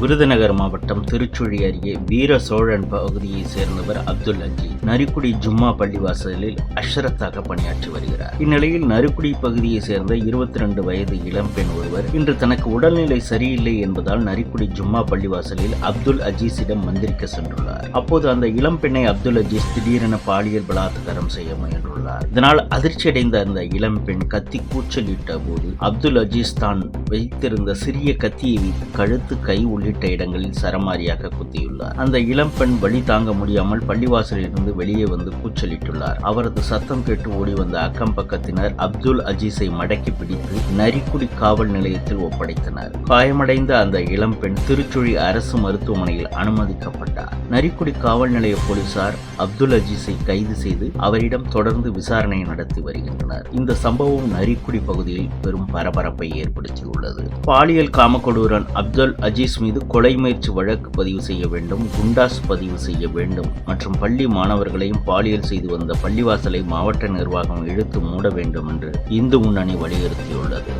விருதுநகர் மாவட்டம் திருச்சுழி அருகே வீர சோழன் பகுதியைச் சேர்ந்தவர் அப்துல் அஜீஸ் நரிக்குடி ஜும்மா பள்ளிவாசலில் அஷ்ரத்தாக பணியாற்றி வருகிறார். இந்நிலையில் நரிக்குடி பகுதியைச் சேர்ந்த இருபத்தி ரெண்டு வயது இளம்பெண் ஒருவர் இன்று தனக்கு உடல்நிலை சரியில்லை என்பதால் நரிக்குடி ஜும்மா பள்ளிவாசலில் அப்துல் அஜீஸிடம் மந்திரிக்க சென்றுள்ளார். அப்போது அந்த இளம்பெண்ணை அப்துல் அஜீஸ் திடீரென பாலியல் பலாத்காரம் செய்ய முயன்றுள்ளார். இதனால் அதிர்ச்சியடைந்த அந்த இளம்பெண் கத்தி கூச்சலிட்ட போது அப்துல் அஜீஸ் தான் வைத்திருந்த சிறிய கத்தியை வைத்து கழுத்து கை உள்ளிட்ட இடங்களில் சரமாரியாக குத்தியுள்ளார். அந்த இளம்பெண் வழி தாங்க முடியாமல் பள்ளிவாசலிலிருந்து வெளியே வந்து கூச்சலிட்டுள்ளார். அவரது சத்தம் கேட்டு ஓடி வந்த அக்கம் பக்கத்தினர் அப்துல் அஜீஸை மடக்கி பிடித்து நரிக்குடி காவல் நிலையத்தில் ஒப்படைத்தனர். காயமடைந்த அந்த இளம்பெண் திருச்சுழி அரசு மருத்துவமனையில் அனுமதிக்கப்பட்டார். நரிக்குடி காவல் நிலைய போலீசார் அப்துல் அஜீஸை கைது செய்து அவரிடம் தொடர்ந்து விசாரணை நடத்தி வருகின்றனர். இந்த சம்பவம் நரிக்குடி பகுதியில் பெரும் பரபரப்பை ஏற்படுத்தியுள்ளது. பாலியல் காமக்கொடூரன் அப்துல் அஜீஸ் மீது மீது கொலை முயற்சி வழக்கு பதிவு செய்ய வேண்டும் குண்டாஸ் பதிவு செய்ய வேண்டும் மற்றும் பள்ளி மாணவர்களையும் பாலியல் செய்து வந்த பள்ளிவாசலை மாவட்ட நிர்வாகம் இழுத்து மூட வேண்டும் என்று இந்து முன்னணி வலியுறுத்தியுள்ளது.